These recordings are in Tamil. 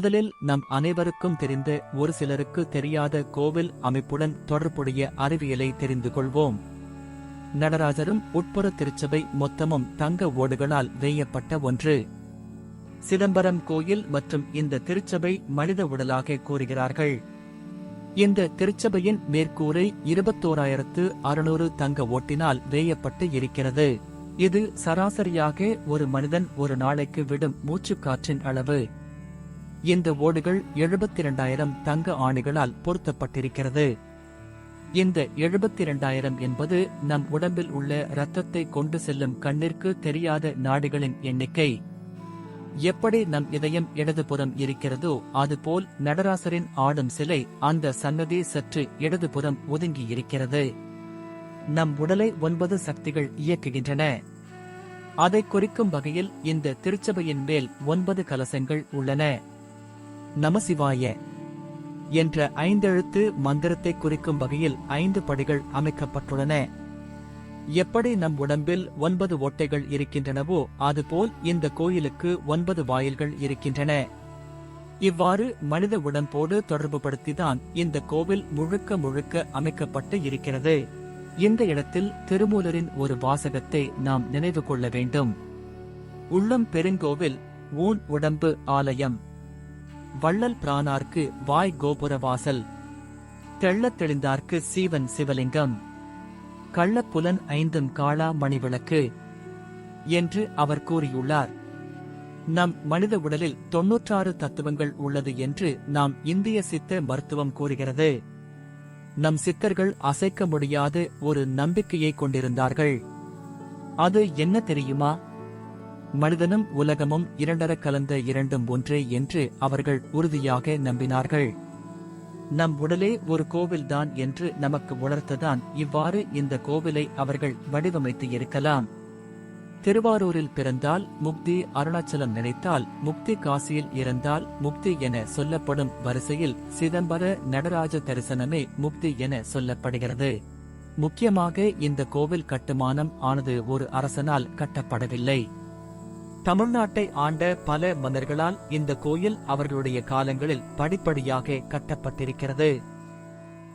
முதலில் நம் அனைவருக்கும் தெரிந்த ஒரு சிலருக்கு தெரியாத கோவில் அமைப்புடன் தொடர்புடைய அறிவியலை தெரிந்து கொள்வோம். நடராஜரும் உட்புற திருச்சபை மொத்தமும் தங்க ஓடுகளால் வேயப்பட்ட ஒன்று. சிதம்பரம் கோயில் மற்றும் இந்த திருச்சபை மனித உடலாக கூறுகிறார்கள். இந்த திருச்சபையின் மேற்கூரை இருபத்தோராயிரத்து அறுநூறு தங்க ஓட்டினால் வேயப்பட்டு இருக்கிறது. இது சராசரியாக ஒரு மனிதன் ஒரு நாளைக்கு விடும் மூச்சுக்காற்றின் அளவு. இந்த ஓடுகள் எழுபத்தி இரண்டாயிரம் தங்க ஆணிகளால் பொருத்தப்பட்டிருக்கிறது. இந்த எழுபத்தி இரண்டாயிரம் என்பது நம் உடம்பில் உள்ள இரத்தத்தை கொண்டு செல்லும் கண்ணிற்கு தெரியாத நாடுகளின் எண்ணிக்கை. எப்படி நம் இதயம் இடதுபுறம் இருக்கிறதோ அதுபோல் நடராசரின் ஆடும் சிலை அந்த சன்னதி சற்று இடதுபுறம் ஒதுங்கி இருக்கிறது நம் உடலை ஒன்பது சக்திகள் இயக்குகின்றன. அதை குறிக்கும் வகையில் இந்த திருச்சபையின் மேல் ஒன்பது கலசங்கள் உள்ளன. நமசிவாய என்ற ஐந்தெழுத்து மந்திரத்தை குறிக்கும் வகையில் ஐந்து படிகள் அமைக்கப்பட்டுள்ளன. எப்படி நம் உடம்பில் ஒன்பது ஓட்டைகள் இருக்கின்றனவோ அதுபோல் இந்த கோயிலுக்கு ஒன்பது வாயில்கள் இருக்கின்றன. இவ்வாறு மனித உடம்போடு தொடர்புபடுத்திதான் இந்த கோவில் முழுக்க முழுக்க அமைக்கப்பட்டு இருக்கிறது. இந்த இடத்தில் திருமூலரின் ஒரு வாசகத்தை நாம் நினைவு கொள்ள வேண்டும். உள்ளம் பெருங்கோவில் ஊன் உடம்பு ஆலயம். வள்ளல் பிரானார்க்கு வாய் கோபுர வாசல் தெள்ளத் தெளிந்தார்க்கு சீவன் சிவலிங்கம். கள்ளப்புலன் ஐந்தும் காளா மணிவிளக்கு என்று அவர் கூறியுள்ளார். நம் மனித உடலில் தொன்னூற்றாறு தத்துவங்கள் உள்ளது என்று நாம் இந்திய சித்த மருத்துவம் கூறுகிறது. நம் சித்தர்கள் அசைக்க முடியாத ஒரு நம்பிக்கையை கொண்டிருந்தார்கள். அது என்ன தெரியுமா? மனிதனும் உலகமும் இரண்டர கலந்த இரண்டும் ஒன்றே என்று அவர்கள் உறுதியாக நம்பினார்கள். நம் உடலே ஒரு கோவில்தான் என்று நமக்கு உணர்த்ததான் இவ்வாறு இந்த கோவிலை அவர்கள் வடிவமைத்து இருக்கலாம். திருவாரூரில் பிறந்தால் முக்தி அருணாச்சலம் நினைத்தால் முக்தி காசியில் இறந்தால் முக்தி என சொல்லப்படும் வரிசையில் சிதம்பர நடராஜ தரிசனமே முக்தி என சொல்லப்படுகிறது. முக்கியமாக இந்த கோவில் கட்டுமானம் ஆனது ஒரு அரசனால் கட்டப்படவில்லை. தமிழ்நாட்டை ஆண்ட பல மன்னர்களால் இந்த கோயில் அவர்களுடைய காலங்களில் படிப்படியாக கட்டப்பட்டிருக்கிறது.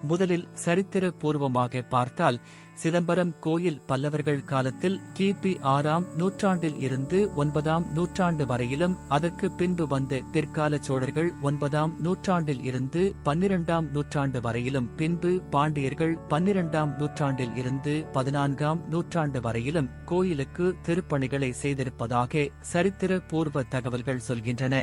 முதலில் சரித்திர பூர்வமாக பார்த்தால் சிதம்பரம் கோயில் பல்லவர்கள் காலத்தில் கிபி ஆறாம் நூற்றாண்டில் இருந்து ஒன்பதாம் நூற்றாண்டு வரையிலும் அதற்கு பின்பு வந்த பிற்கால சோழர்கள் ஒன்பதாம் நூற்றாண்டில் இருந்து பன்னிரண்டாம் நூற்றாண்டு வரையிலும் பின்பு பாண்டியர்கள் பன்னிரண்டாம் நூற்றாண்டில் இருந்து பதினான்காம் நூற்றாண்டு வரையிலும் கோயிலுக்கு திருப்பணிகளை செய்திருப்பதாக சரித்திர பூர்வ தகவல்கள் சொல்கின்றன.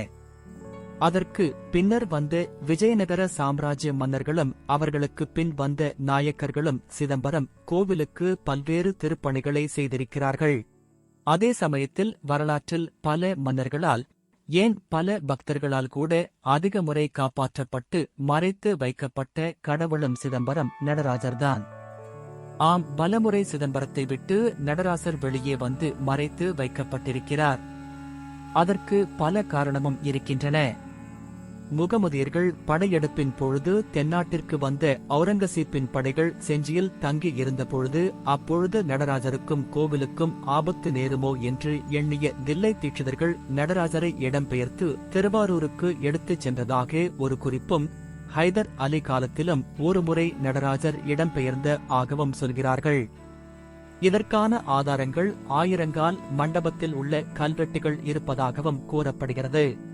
அதற்கு பின்னர் வந்த விஜயநகர சாம்ராஜ்ய மன்னர்களும் அவர்களுக்கு பின் வந்த நாயக்கர்களும் சிதம்பரம் கோவிலுக்கு பல்வேறு திருப்பணிகளை செய்திருக்கிறார்கள். அதே சமயத்தில் வரலாற்றில் பல மன்னர்களால் ஏன் பல பக்தர்களால் கூட அதிக முறை காப்பாற்றப்பட்டு மறைத்து வைக்கப்பட்ட கடவுளும் சிதம்பரம் நடராஜர்தான். ஆம் பலமுறை சிதம்பரத்தை விட்டு நடராசர் வெளியே வந்து மறைத்து வைக்கப்பட்டிருக்கிறார். அதற்கு பல காரணமும் இருக்கின்றன. முகமதியர்கள் படையெடுப்பின் பொழுது தென்னாட்டிற்கு வந்த அவுரங்கசீப்பின் படைகள் செஞ்சியில் தங்கி இருந்த பொழுது அப்பொழுது நடராஜருக்கும் கோவிலுக்கும் ஆபத்து நேருமோ என்று எண்ணிய தில்லை தீட்சிதர்கள் நடராஜரை இடம்பெயர்த்து திருவாரூருக்கு எடுத்துச் சென்றதாக ஒரு குறிப்பும் ஹைதர் அலி காலத்திலும் ஒருமுறை நடராஜர் இடம்பெயர்ந்த ஆகவும் சொல்கிறார்கள். இதற்கான ஆதாரங்கள் ஆயிரங்கால் மண்டபத்தில் உள்ள கல்வெட்டுகள் இருப்பதாகவும் கூறப்படுகிறது.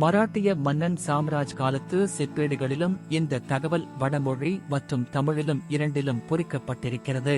மராட்டிய மன்னன் சாம்ராஜ் காலத்து செப்பேடுகளிலும் இந்த தகவல் வடமொழி மற்றும் தமிழிலும் இரண்டிலும் பொறிக்கப்பட்டிருக்கிறது.